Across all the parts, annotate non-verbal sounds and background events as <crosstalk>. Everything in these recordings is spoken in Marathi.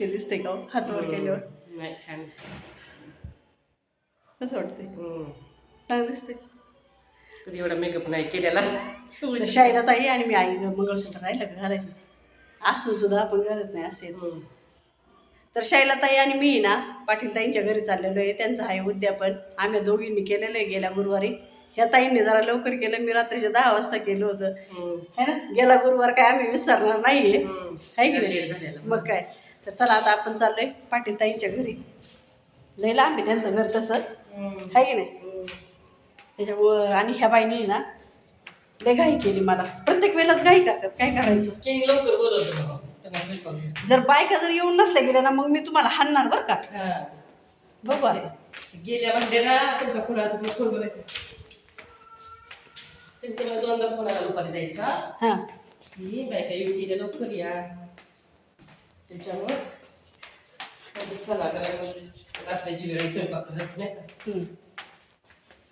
ते दिसते का हो? हात वर केल्यावर. नाही छान दिसतं. कसं वाटते. चांगलं दिसते कधी एवढा मेकअप नाही केलेला. तर शाईला ताई आणि मी आई मंगळसूत्र राहिलं का घालायचं. असून सुद्धा आपण घालत नाही असेल. तर शैला ताई आणि मी ना पाटील ताईंच्या घरी चाललेलो आहे. त्यांचं आहे उद्यापन. आम्ही दोघींनी केलेलं आहे गेल्या गुरुवारी. ह्या ताईंनी जरा लवकर केलं. मी रात्रीच्या दहा वाजता केलं होतं. है ना? गेला गुरुवार काय आम्ही विसरणार नाहीये. हम्म. आहे की लेट नाही झालेला. मग काय? तर चला आता आपण चाललोय पाटील ताईंच्या घरी. लय लांब आहे त्यांचं घर तसं. आहे की नाही. त्याच्यामुळं आणि ह्या बाईनी ना लय घाई केली मला. प्रत्येक वेळेलाच घाई करतात. काय करायचं? लवकर बोलवलं बाबा. त्यांना स्वयंपाक घे. जर बायका जर येऊन नसल्या गेल्या ना मग मी तुम्हाला हाणणार बरं का? हा. बघू आता. गेल्या म्हणजे ना तुमचा फोन आला तुम्ही फोन बघायचा त्यांच्या दोनदा फोन आला दुपारी द्यायचा. हां. ही बायका युटीला लवकर या. त्याच्यामुळं म्हणजे चला करायला रात्रीची वेळ स्वयंपाक करत असते नाही का? हम्म.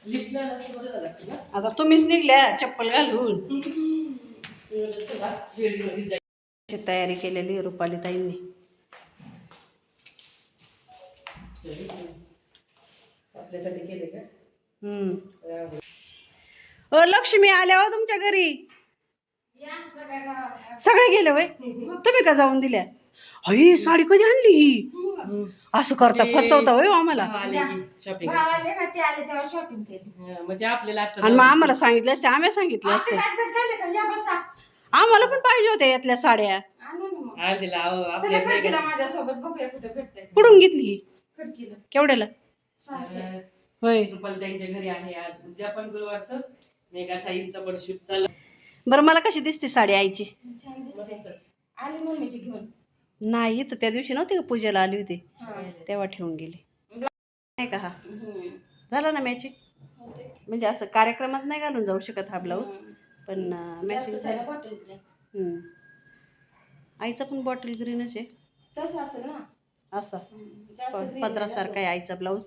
लिफ्टला असं बरं झालं असतं ना? आता तुम्हीच निघल्या चप्पल घालून. मी म्हणलं, चला वेळेमध्ये जायचं. अशी तयारी केलेली आहे रुपाली ताईंनी. आपल्यासाठी केले का? हम्म. रांगोळी. अ लक्ष्मी आल्या हो तुमच्या घरी. सगळे गेले वय <laughs> तुम्ही का जाऊन दिल्या? अही साडी कधी आणली ही? असं करता फसवता होय हो आम्हाला? आले की शॉपिंग भाव आले ना ते आले तेव्हा शॉपिंग केली. मग ते आपल्याला आता आणि मग आम्हाला सांगितले असते आम्ही सांगितले असते. आपले भेट झाले का? या बसा. आम्हाला पण पाहिजे होत्या यातल्या साड्या. आणू ना मग. आणि तिला अहो, चला आपल्या खडकीला माझ्यासोबत बघूया कुठे भेटतंय कुठून घेतली ही? खडकीला. केवढ्याला? सहाशे. होय. रुपालताईंच्या घरी आहे आज. उद्या पण गुरुवारचं. मेघाताईंचा पण शूट चालला बरं मला कशी दिसते साडी आईची? छान दिसते. मस्तच. आली मम्मीची घेऊन. नाही तर त्या दिवशी नव्हती का पूजेला आली होती. तेव्हा ठेवून गेली. नाही का हा. झाला ना मॅचिंग. म्हणजे असं कार्यक्रमात नाही घालून जाऊ शकत हा ब्लाऊज. पण मॅचिंग झालं. आईचा पण बॉटल ग्रीनच आहे. असा. पदरासारखा आहे आईचा ब्लाऊज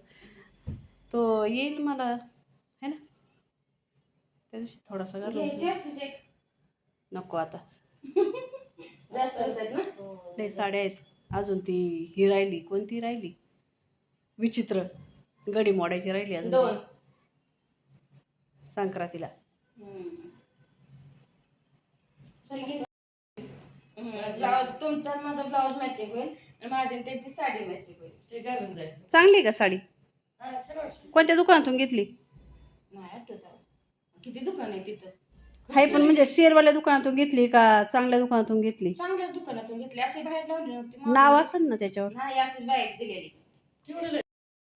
तो येईल मला. है ना? त्या दिवशी थोडासा घालून नको आता. <laughs> जास्त होतात ना लय साड्या आहेत. अजून ती ही राहिली. कोणती राहिली? विचित्र. गडी मोडायची राहिली अजून दोन. ती. संक्रांतीला ब्लाऊज तुमचा आणि माझा ब्लाऊज मॅचिंग होईल. आणि माझी आणि त्यांची साडी मॅचिंग होईल. ते घालून जायचं. चांगली आहे का साडी? हा, छान. कोणत्या दुकानातून घेतली? नाही आठवत. आहे. किती दुकान आहे तिथं? हाय पण म्हणजे शेरवाल्या दुकानातून घेतली का चांगल्या दुकानातून घेतली? चांगल्याच दुकानातून घेतली. अशी बाहेर लावली नव्हती नाव असेल ना त्याच्यावर. नाही बाहेर दिलेली?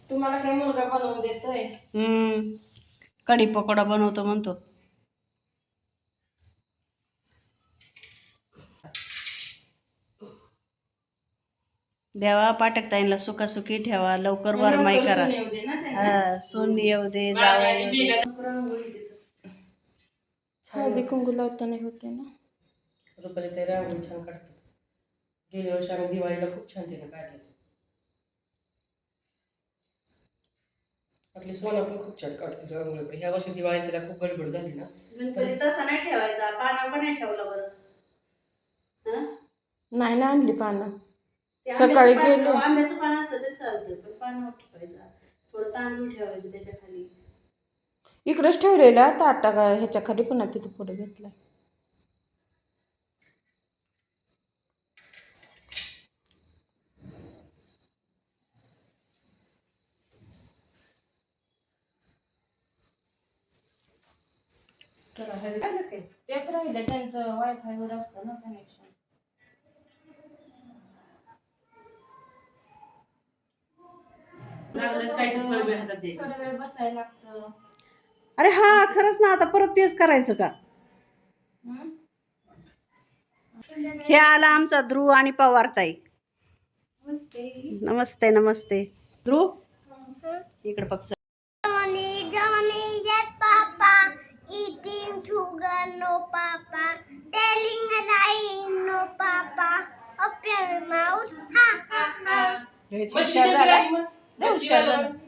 तुम्हाला काय मुलगा बनवून देतोय? हम्म. कढी पकोडा बनवतो म्हणतो. देवा पाटक ताईंला सुखासुखी ठेवा. लवकर वरमाई लवकर करा. सून येऊ दे ना. हा, सून येऊ दे जावई येऊ हळदी कुंकू लावताना होते ना. रुपालीताई रांगोळी छान काढतात. गेल्या वर्षी आम्ही दिवाळीला खूप छान तिने काढले आपली सोना पण खूप छान काढते रांगोळी पण ह्या वर्षी दिवाळी तिला खूप गडबड झाली ना. गणपती तसा नाही ठेवायचा पाना पण नाही ठेवला बरं. हं? नाही ना आणली पानं. ते आंब्याचं सकाळी पान- गेले. आंब्याचं पान असलं तरी चालतं पण पानावर ठेवायचा. थोडं तांदूळ ठेवायचं त्याच्याखाली इकडेच ठेवलेला ताटा का ह्याच्या खाली पुन्हा तिथे पुढे घेतलाय. तेच राहिलं त्यांचं वायफाय वर असतं ना कनेक्शन लागलं काय. थोडा वेळ बसायला लागतं. अरे हा खरंच ना आता परत तेच करायचं का हं? हे आला आमचा ध्रुव आणि पवार ताई नमस्ते नमस्ते ध्रुव इकडे पक्ष.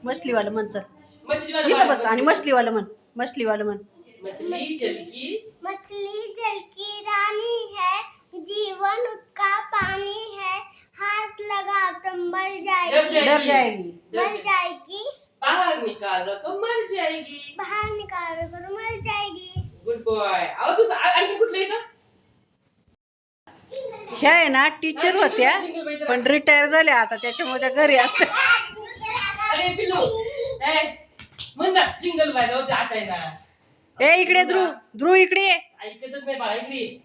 मछलीवालं म्हण चल मच्छी वाला इथं बस आणि मछलीवालं म्हण मछलीवालं म्हण. मछली जल की मछली जल की रानी है जीवन उसका पानी है हाथ लगा डर जाएगी। मर जाएगी। बाहर निकालो तो मर जाएगी। बाहर निकालो तो मर जाएगी। गुड बॉय अहो तू आणखी कुठलं येतं ह्या आहे ना टीचर होत्या पण रिटायर झाल्या आता त्याच्यामुळे त्या घरी असतात. अरे पिल्लू. ए म्हण ना जिंगल जात आहे ना. ए इकडे ध्रुव ध्रुव इकडे ये. ऐकतच नाही बाळा इकडे ये.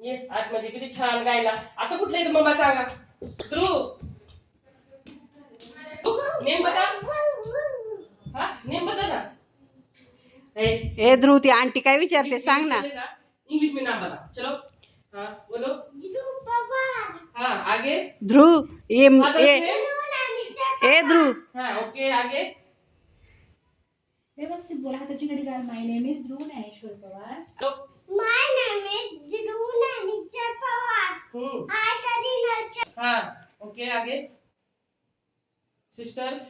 ये आतमध्ये किती छान गायला. आता कुठलं येतं मम्मा सांगा. ध्रुव. नेम बता हा नेम बता ना. ए, ए ध्रुव ती आंटी काय विचारते सांग ना. इंग्लिश में नाम बता चलो. हाँ बोलो. हाँ आगे. ध्रुव ये ए ध्रुव. हाँ ओके आगे. व्यवस्थित बोला. हाताची घडी काय my name is Dhruv Dnyaneshwar Pawar my name is Dhruv Dnyaneshwar Pawar I study nature हां ओके आगे. Sister's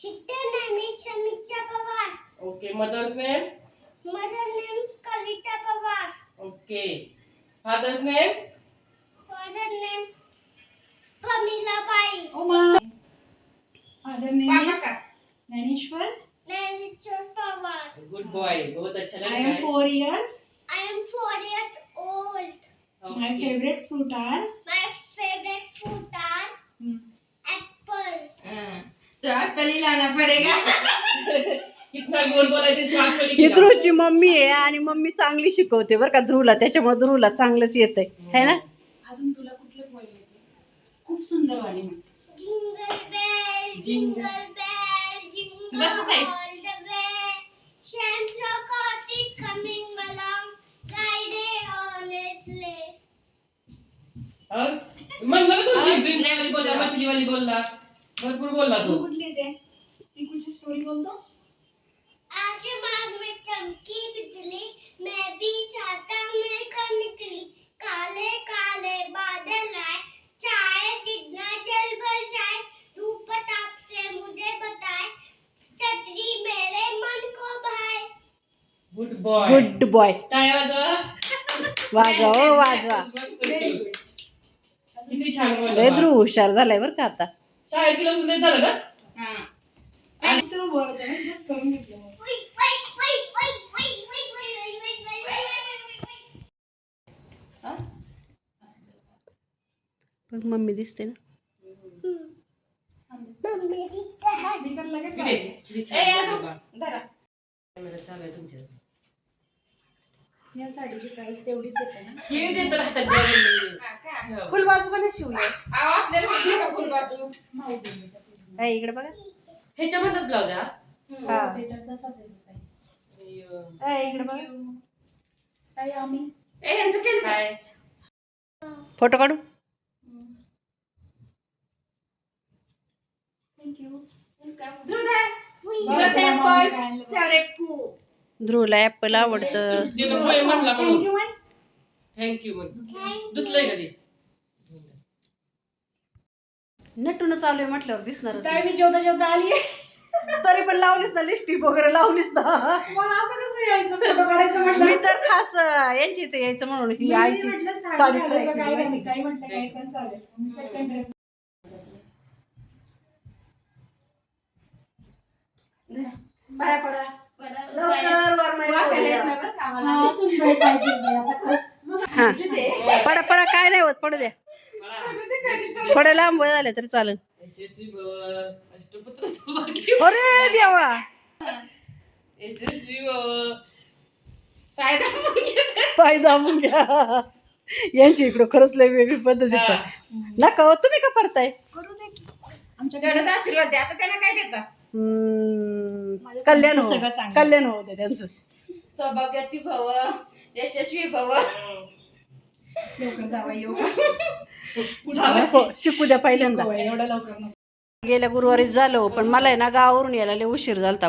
sister name is Samiksha Pawar okay mother's name mother name Kavita Pawar okay father's name father name oh my father name Dnyaneshwar good boy बहुत अच्छा लग आई रहा एम है। Four years I am four years old. My. Favourite fruit are My favorite fruit are apple. तो आपल्याला लाना पडेगा? कितना <laughs> गोल बोलायचे ही ध्रुवची मम्मी आहे आणि मम्मी चांगली शिकवते बरं का ध्रुवला त्याच्यामुळे ध्रुवला चांगलंच येतंय. है ना? अजून तुला कुठलं पोय येते? खूप सुंदर वाली म्हण Jingle bell, jingle बसत आहे म्हणलं मी तुला ड्रिंक नाही बोलला मछली वाली बोलला भरपूर बोलला तू। कुठली ते ती कुठची स्टोरी बोलतो आसमान में चमकी बिजली मैं भी चाहता मैं निकली। काले काले बादल आए गुड बॉय <laughs> वाजवा वाजवा. लय ध्रुव हुशार झालाय का आता. ना मम्मी दिसते ना. मम्मी या साडीची प्राइस तेवढीच येते ना. हे देत राहतात जेवण. हा का फुल बाजू पण एक शिवले अहो आपल्याला कुठली का फुलबाजू माहिती आहे का तुझी? आहे इकडे बघा. ह्याच्या म्हणतात ब्लाउज हा? हा. हो, त्याच्यात तसाच आहे ताई. अय्यो. आहे इकडे बघा. ताई आम्ही? ए ह्यांचं केलं का? काय? फोटो काढू? थँक्यू तुझं ध्रुवला ॲपल आवडतं. थँक्यू धुतलंय का नटून चालू आहे म्हटल्यावर दिसणार मी जेवता जेवता आली तरी पण लावलीस ना लिस्टिप वगैरे लावलीस ना. मी तर खास यांची इथे यायचं म्हणून ही आईची साडी काय पडा. लवकर. नाही. हा, सुनबाई पाहिजे बाई, आता खरंच. हा. दे. पडा पडा काय नाही होत पडू द्या. थोडे लांब वय झाले तरी चालेल. यशस्वी भव अष्टपुत्र सौभाग्य. अरे देवा. यशस्वी भव काय दाबून घेते? पाय दाबून घ्या. यांची इकडं खरंच लय वेगळी पद्धती हा. नका हो तुम्ही का पडताय? आमच्याकडे तेवढाच आशीर्वाद द्या. आता त्याला काय देता? हम्म, कल्याण हो सगळं चांगलं. कल्याण होऊ दे त्यांचं. सौभाग्यवती भव यशस्वी भव. लवकर जावा येऊ नको, <laughs> शिकू द्या पहिल्यांदा. नको, एवढं लवकर नको. गेल्या गुरुवारीच झालो पण मला आहे ना गावावरून यायला लय उशीर झालता.